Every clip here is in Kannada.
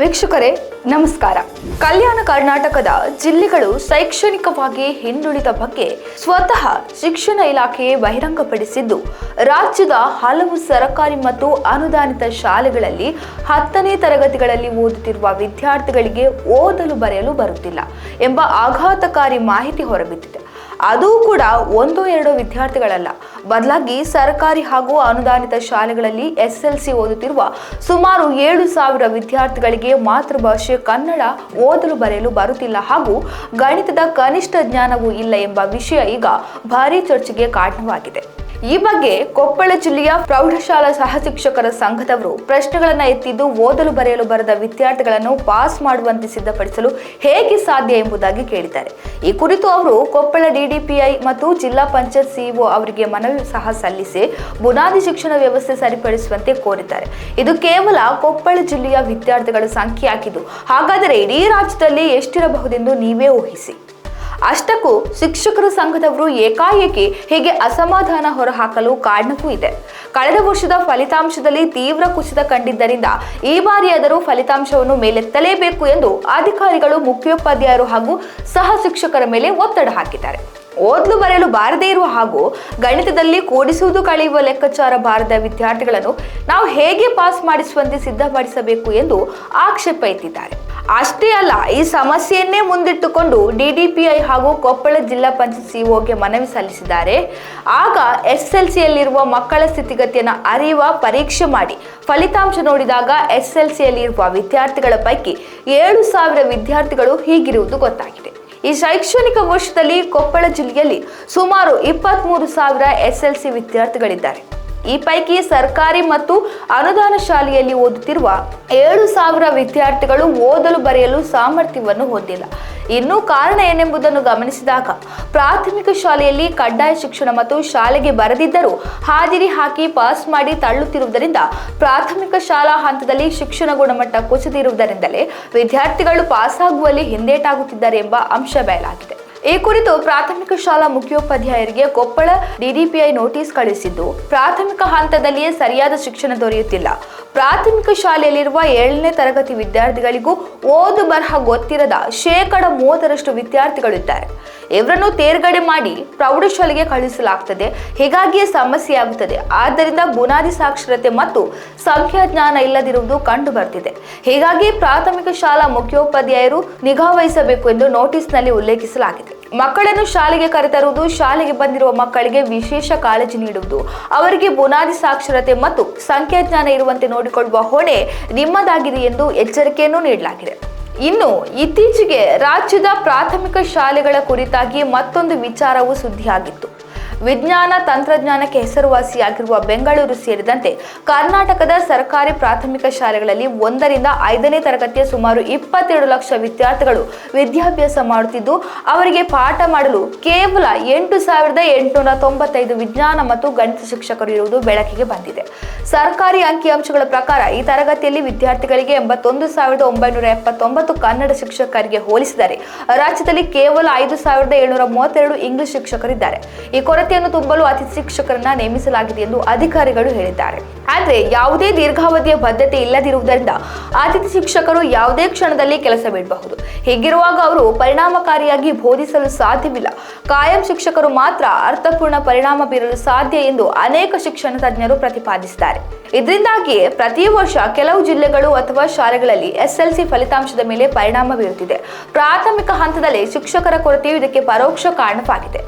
ವೀಕ್ಷಕರೇ, ನಮಸ್ಕಾರ. ಕಲ್ಯಾಣ ಕರ್ನಾಟಕದ ಜಿಲ್ಲೆಗಳು ಶೈಕ್ಷಣಿಕವಾಗಿ ಹಿಂದುಳಿದ ಬಗ್ಗೆ ಸ್ವತಃ ಶಿಕ್ಷಣ ಇಲಾಖೆ ಬಹಿರಂಗಪಡಿಸಿದ್ದು, ರಾಜ್ಯದ ಹಲವು ಸರ್ಕಾರಿ ಮತ್ತು ಅನುದಾನಿತ ಶಾಲೆಗಳಲ್ಲಿ ಹತ್ತನೇ ತರಗತಿಗಳಲ್ಲಿ ಓದುತ್ತಿರುವ ವಿದ್ಯಾರ್ಥಿಗಳಿಗೆ ಓದಲು ಬರೆಯಲು ಬರುತ್ತಿಲ್ಲ ಎಂಬ ಆಘಾತಕಾರಿ ಮಾಹಿತಿ ಹೊರಬಿದ್ದಿದೆ. ಅದೂ ಕೂಡ ಒಂದು ಎರಡು ವಿದ್ಯಾರ್ಥಿಗಳಲ್ಲ. ಬದಲಾಗಿ ಸರ್ಕಾರಿ ಹಾಗೂ ಅನುದಾನಿತ ಶಾಲೆಗಳಲ್ಲಿ ಎಸ್ಎಲ್ಸಿ ಓದುತ್ತಿರುವ ಸುಮಾರು ಏಳು ಸಾವಿರ ವಿದ್ಯಾರ್ಥಿಗಳಿಗೆ ಮಾತೃಭಾಷೆ ಕನ್ನಡ ಓದಲು ಬರೆಯಲು ಬರುತ್ತಿಲ್ಲ ಹಾಗೂ ಗಣಿತದ ಕನಿಷ್ಠ ಜ್ಞಾನವೂ ಇಲ್ಲ ಎಂಬ ವಿಷಯ ಈಗ ಭಾರೀ ಚರ್ಚೆಗೆ ಕಾರಣವಾಗಿದೆ. ಈ ಬಗ್ಗೆ ಕೊಪ್ಪಳ ಜಿಲ್ಲೆಯ ಪ್ರೌಢಶಾಲಾ ಸಹ ಶಿಕ್ಷಕರ ಸಂಘದವರು ಪ್ರಶ್ನೆಗಳನ್ನು ಎತ್ತಿದ್ದು ಓದಲು ಬರೆಯಲು ಬರದ ವಿದ್ಯಾರ್ಥಿಗಳನ್ನು ಪಾಸ್ ಮಾಡುವಂತೆ ಸಿದ್ಧಪಡಿಸಲು ಹೇಗೆ ಸಾಧ್ಯ ಎಂಬುದಾಗಿ ಕೇಳಿದ್ದಾರೆ. ಈ ಕುರಿತು ಅವರು ಕೊಪ್ಪಳ ಡಿಡಿಪಿಐ ಮತ್ತು ಜಿಲ್ಲಾ ಪಂಚಾಯತ್ ಸಿಇಒ ಅವರಿಗೆ ಮನವಿ ಸಹ ಸಲ್ಲಿಸಿ ಬುನಾದಿ ಶಿಕ್ಷಣ ವ್ಯವಸ್ಥೆ ಸರಿಪಡಿಸುವಂತೆ ಕೋರಿದ್ದಾರೆ. ಇದು ಕೇವಲ ಕೊಪ್ಪಳ ಜಿಲ್ಲೆಯ ವಿದ್ಯಾರ್ಥಿಗಳ ಸಂಖ್ಯೆ ಹಾಕಿದ್ದು ಹಾಗಾದರೆ ಇಡೀ ರಾಜ್ಯದಲ್ಲಿ ಎಷ್ಟಿರಬಹುದೆಂದು ನೀವೇ ಊಹಿಸಿ. ಅಷ್ಟಕ್ಕೂ ಶಿಕ್ಷಕರ ಸಂಘದವರು ಏಕಾಏಕಿ ಹೀಗೆ ಅಸಮಾಧಾನ ಹೊರಹಾಕಲು ಕಾರಣಕ್ಕೂ ಇದೆ. ಕಳೆದ ವರ್ಷದ ಫಲಿತಾಂಶದಲ್ಲಿ ತೀವ್ರ ಕುಸಿತ ಕಂಡಿದ್ದರಿಂದ ಈ ಬಾರಿಯಾದರೂ ಫಲಿತಾಂಶವನ್ನು ಮೇಲೆತ್ತಲೇಬೇಕು ಎಂದು ಅಧಿಕಾರಿಗಳು ಮುಖ್ಯೋಪಾಧ್ಯಾಯರು ಹಾಗೂ ಸಹ ಶಿಕ್ಷಕರ ಮೇಲೆ ಒತ್ತಡ ಹಾಕಿದ್ದಾರೆ. ಓದಲು ಬರೆಯಲು ಬಾರದೇ ಇರುವ ಹಾಗೂ ಗಣಿತದಲ್ಲಿ ಕೂಡಿಸುವುದು ಕಳೆಯುವ ಲೆಕ್ಕಾಚಾರ ಬಾರದ ವಿದ್ಯಾರ್ಥಿಗಳನ್ನು ನಾವು ಹೇಗೆ ಪಾಸ್ ಮಾಡಿಸುವಂತೆ ಸಿದ್ಧಪಡಿಸಬೇಕು ಎಂದು ಆಕ್ಷೇಪ ಎತ್ತಿದ್ದಾರೆ. ಅಷ್ಟೇ ಅಲ್ಲ, ಈ ಸಮಸ್ಯೆಯನ್ನೇ ಮುಂದಿಟ್ಟುಕೊಂಡು ಡಿಡಿಪಿಐ ಹಾಗೂ ಕೊಪ್ಪಳ ಜಿಲ್ಲಾ ಪಂಚಾಯತ್ ಸಿಒಗೆ ಮನವಿ ಸಲ್ಲಿಸಿದ್ದಾರೆ. ಆಗ ಎಸ್ಎಲ್ಸಿಯಲ್ಲಿರುವ ಮಕ್ಕಳ ಸ್ಥಿತಿಗತಿಯನ್ನು ಅರಿಯುವ, ಪರೀಕ್ಷೆ ಮಾಡಿ ಫಲಿತಾಂಶ ನೋಡಿದಾಗ ಎಸ್ಎಲ್ಸಿಯಲ್ಲಿರುವ ವಿದ್ಯಾರ್ಥಿಗಳ ಪೈಕಿ ಏಳು ಸಾವಿರ ವಿದ್ಯಾರ್ಥಿಗಳು ಹೀಗಿರುವುದು ಗೊತ್ತಾಗಿದೆ. ಈ ಶೈಕ್ಷಣಿಕ ವರ್ಷದಲ್ಲಿ ಕೊಪ್ಪಳ ಜಿಲ್ಲೆಯಲ್ಲಿ ಸುಮಾರು ಇಪ್ಪತ್ತ್ಮೂರು ಸಾವಿರ ಎಸ್ ಎಲ್ ಸಿ ವಿದ್ಯಾರ್ಥಿಗಳಿದ್ದಾರೆ. ಈ ಪೈಕಿ ಸರ್ಕಾರಿ ಮತ್ತು ಅನುದಾನ ಶಾಲೆಯಲ್ಲಿ ಓದುತ್ತಿರುವ ಏಳು ಸಾವಿರ ವಿದ್ಯಾರ್ಥಿಗಳು ಓದಲು ಬರೆಯಲು ಸಾಮರ್ಥ್ಯವನ್ನು ಹೊಂದಿಲ್ಲ. ಇನ್ನು ಕಾರಣ ಏನೆಂಬುದನ್ನು ಗಮನಿಸಿದಾಗ ಪ್ರಾಥಮಿಕ ಶಾಲೆಯಲ್ಲಿ ಕಡ್ಡಾಯ ಶಿಕ್ಷಣ ಮತ್ತು ಶಾಲೆಗೆ ಬರೆದಿದ್ದರೂ ಹಾಜರಿ ಹಾಕಿ ಪಾಸ್ ಮಾಡಿ ತಳ್ಳುತ್ತಿರುವುದರಿಂದ ಪ್ರಾಥಮಿಕ ಶಾಲಾ ಹಂತದಲ್ಲಿ ಶಿಕ್ಷಣ ಗುಣಮಟ್ಟ ಕುಸಿದಿರುವುದರಿಂದಲೇ ವಿದ್ಯಾರ್ಥಿಗಳು ಪಾಸ್ ಆಗುವಲ್ಲಿ ಹಿಂದೇಟಾಗುತ್ತಿದ್ದಾರೆ ಎಂಬ ಅಂಶ ಬಯಲಾಗಿದೆ. ಈ ಕುರಿತು ಪ್ರಾಥಮಿಕ ಶಾಲಾ ಮುಖ್ಯೋಪಾಧ್ಯಾಯರಿಗೆ ಕೊಪ್ಪಳ ಡಿಡಿಪಿಐ ನೋಟಿಸ್ ಕಳಿಸಿದ್ದು ಪ್ರಾಥಮಿಕ ಹಂತದಲ್ಲಿಯೇ ಸರಿಯಾದ ಶಿಕ್ಷಣ ದೊರೆಯುತ್ತಿಲ್ಲ. ಪ್ರಾಥಮಿಕ ಶಾಲೆಯಲ್ಲಿರುವ ಏಳನೇ ತರಗತಿ ವಿದ್ಯಾರ್ಥಿಗಳಿಗೂ ಓದು ಬರಹ ಗೊತ್ತಿರದ ಶೇಕಡ ಮೂವತ್ತರಷ್ಟು ವಿದ್ಯಾರ್ಥಿಗಳಿದ್ದಾರೆ ಇವರನ್ನು ತೇರ್ಗಡೆ ಮಾಡಿ ಪ್ರೌಢಶಾಲೆಗೆ ಕಳುಹಿಸಲಾಗ್ತದೆ. ಹೀಗಾಗಿಯೇ ಸಮಸ್ಯೆಯಾಗುತ್ತದೆ. ಆದ್ದರಿಂದ ಬುನಾದಿ ಸಾಕ್ಷರತೆ ಮತ್ತು ಸಂಖ್ಯಾಜ್ಞಾನ ಇಲ್ಲದಿರುವುದು ಕಂಡು ಬರ್ತಿದೆ ಹೀಗಾಗಿ ಪ್ರಾಥಮಿಕ ಶಾಲಾ ಮುಖ್ಯೋಪಾಧ್ಯಾಯರು ನಿಗಾ ವಹಿಸಬೇಕು ಎಂದು ನೋಟಿಸ್ನಲ್ಲಿ ಉಲ್ಲೇಖಿಸಲಾಗಿದೆ. ಮಕ್ಕಳನ್ನು ಶಾಲೆಗೆ ಕರೆತರುವುದು, ಶಾಲೆಗೆ ಬಂದಿರುವ ಮಕ್ಕಳಿಗೆ ವಿಶೇಷ ಕಾಳಜಿ ನೀಡುವುದು, ಅವರಿಗೆ ಬುನಾದಿ ಸಾಕ್ಷರತೆ ಮತ್ತು ಸಂಖ್ಯಾಜ್ಞಾನ ಇರುವಂತೆ ನೋಡಿಕೊಳ್ಳುವ ಹೊಣೆ ನಿಮ್ಮದಾಗಿದೆ ಎಂದು ಎಚ್ಚರಿಕೆಯನ್ನು ನೀಡಲಾಗಿದೆ. ಇನ್ನು, ಇತ್ತೀಚೆಗೆ ರಾಜ್ಯದ ಪ್ರಾಥಮಿಕ ಶಾಲೆಗಳ ಕುರಿತಾಗಿ ಮತ್ತೊಂದು ವಿಚಾರವು ಸುದ್ದಿಯಾಗಿತ್ತು. ವಿಜ್ಞಾನ ತಂತ್ರಜ್ಞಾನಕ್ಕೆ ಹೆಸರುವಾಸಿಯಾಗಿರುವ ಬೆಂಗಳೂರು ಸೇರಿದಂತೆ ಕರ್ನಾಟಕದ ಸರ್ಕಾರಿ ಪ್ರಾಥಮಿಕ ಶಾಲೆಗಳಲ್ಲಿ ಒಂದರಿಂದ ಐದನೇ ತರಗತಿಯ ಸುಮಾರು ಇಪ್ಪತ್ತೆರಡು ಲಕ್ಷ ವಿದ್ಯಾರ್ಥಿಗಳು ವಿದ್ಯಾಭ್ಯಾಸ ಮಾಡುತ್ತಿದ್ದು, ಅವರಿಗೆ ಪಾಠ ಮಾಡಲು ಕೇವಲ ಎಂಟು ಸಾವಿರದ ಎಂಟುನೂರ ತೊಂಬತ್ತೈದು ವಿಜ್ಞಾನ ಮತ್ತು ಗಣಿತ ಶಿಕ್ಷಕರು ಇರುವುದು ಬೆಳಕಿಗೆ ಬಂದಿದೆ. ಸರ್ಕಾರಿ ಅಂಕಿಅಂಶಗಳ ಪ್ರಕಾರ ಈ ತರಗತಿಯಲ್ಲಿ ವಿದ್ಯಾರ್ಥಿಗಳಿಗೆ ಎಂಬತ್ತೊಂದು ಸಾವಿರದ ಒಂಬೈನೂರ ಎಪ್ಪತ್ತೊಂಬತ್ತು ಕನ್ನಡ ಶಿಕ್ಷಕರಿಗೆ ಹೋಲಿಸಿದರೆ ರಾಜ್ಯದಲ್ಲಿ ಕೇವಲ ಐದು ಸಾವಿರದ ಏಳ್ನೂರ ಮೂವತ್ತೆರಡು ಇಂಗ್ಲಿಷ್ ಶಿಕ್ಷಕರಿದ್ದಾರೆ. ಈ ಕೊರತೆಯನ್ನು ತುಂಬಲು ಅತಿಥಿ ಶಿಕ್ಷಕರನ್ನ ನೇಮಿಸಲಾಗಿದೆ ಎಂದು ಅಧಿಕಾರಿಗಳು ಹೇಳಿದ್ದಾರೆ. ಆದರೆ ಯಾವುದೇ ದೀರ್ಘಾವಧಿಯ ಬದ್ಧತೆ ಇಲ್ಲದಿರುವುದರಿಂದ ಅತಿಥಿ ಶಿಕ್ಷಕರು ಯಾವುದೇ ಕ್ಷಣದಲ್ಲಿ ಕೆಲಸ ಬಿಡಬಹುದು. ಹೀಗಿರುವಾಗ ಅವರು ಪರಿಣಾಮಕಾರಿಯಾಗಿ ಬೋಧಿಸಲು ಸಾಧ್ಯವಿಲ್ಲ. ಕಾಯಂ ಶಿಕ್ಷಕರು ಮಾತ್ರ ಅರ್ಥಪೂರ್ಣ ಪರಿಣಾಮ ಬೀರಲು ಸಾಧ್ಯ ಎಂದು ಅನೇಕ ಶಿಕ್ಷಣ ತಜ್ಞರು ಪ್ರತಿಪಾದಿಸಿದ್ದಾರೆ. ಇದರಿಂದಾಗಿಯೇ ಪ್ರತಿ ವರ್ಷ ಕೆಲವು ಜಿಲ್ಲೆಗಳು ಅಥವಾ ಶಾಲೆಗಳಲ್ಲಿ ಎಸ್ಎಲ್ಸಿ ಫಲಿತಾಂಶದ ಮೇಲೆ ಪರಿಣಾಮ ಬೀರುತ್ತಿದೆ. ಪ್ರಾಥಮಿಕ ಹಂತದಲ್ಲಿ ಶಿಕ್ಷಕರ ಕೊರತೆಯು ಇದಕ್ಕೆ ಪರೋಕ್ಷ ಕಾರಣವಾಗಿದೆ.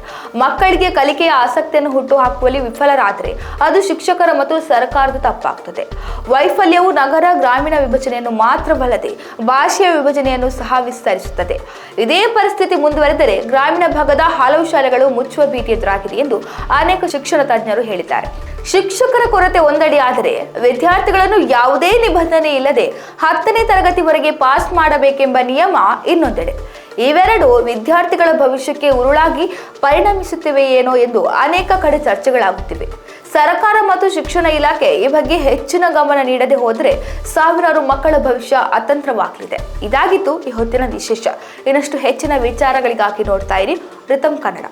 ಮಕ್ಕಳಿಗೆ ಕಲಿಕೆಯ ಆಸಕ್ತಿಯನ್ನು ಹುಟ್ಟು ಹಾಕುವಲ್ಲಿ ವಿಫಲರಾದರೆ ಅದು ಶಿಕ್ಷಕರ ಮತ್ತು ಸರ್ಕಾರದ ತಪ್ಪಾಗ್ತದೆ. ವೈಫಲ್ಯವು ನಗರ ಗ್ರಾಮೀಣ ವಿಭಜನೆಯನ್ನು ಮಾತ್ರವಲ್ಲದೆ ಭಾಷೆಯ ವಿಭಜನೆಯನ್ನು ಸಹ ವಿಸ್ತರಿಸುತ್ತದೆ. ಇದೇ ಪರಿಸ್ಥಿತಿ ಮುಂದುವರೆದರೆ ಗ್ರಾಮೀಣ ಭಾಗದ ಹಲವು ಶಾಲೆಗಳು ಮುಚ್ಚುವ ಭೀತಿ ಎದುರಾಗಿದೆ ಎಂದು ಅನೇಕ ಶಿಕ್ಷಣ ತಜ್ಞರು ಹೇಳಿದ್ದಾರೆ. ಶಿಕ್ಷಕರ ಕೊರತೆ ಒಂದೆಡೆ ಆದರೆ ವಿದ್ಯಾರ್ಥಿಗಳನ್ನು ಯಾವುದೇ ನಿಬಂಧನೆ ಇಲ್ಲದೆ ಹತ್ತನೇ ತರಗತಿವರೆಗೆ ಪಾಸ್ ಮಾಡಬೇಕೆಂಬ ನಿಯಮ ಇನ್ನೊಂದೆಡೆ. ಇವೆರಡು ವಿದ್ಯಾರ್ಥಿಗಳ ಭವಿಷ್ಯಕ್ಕೆ ಉರುಳಾಗಿ ಪರಿಣಮಿಸುತ್ತಿವೆಯೇನೋ ಎಂದು ಅನೇಕ ಕಡೆ ಚರ್ಚೆಗಳಾಗುತ್ತಿವೆ. ಸರ್ಕಾರ ಮತ್ತು ಶಿಕ್ಷಣ ಇಲಾಖೆ ಈ ಬಗ್ಗೆ ಹೆಚ್ಚಿನ ಗಮನ ನೀಡದೆ ಹೋದರೆ ಸಾವಿರಾರು ಮಕ್ಕಳ ಭವಿಷ್ಯ ಅತಂತ್ರವಾಗಲಿದೆ. ಇದಾಗಿತ್ತು ಈ ಹೊತ್ತಿನ ವಿಶೇಷ. ಇನ್ನಷ್ಟು ಹೆಚ್ಚಿನ ವಿಚಾರಗಳಿಗಾಗಿ ನೋಡ್ತಾ ಇರಿ ರಿತಮ್ ಕನ್ನಡ.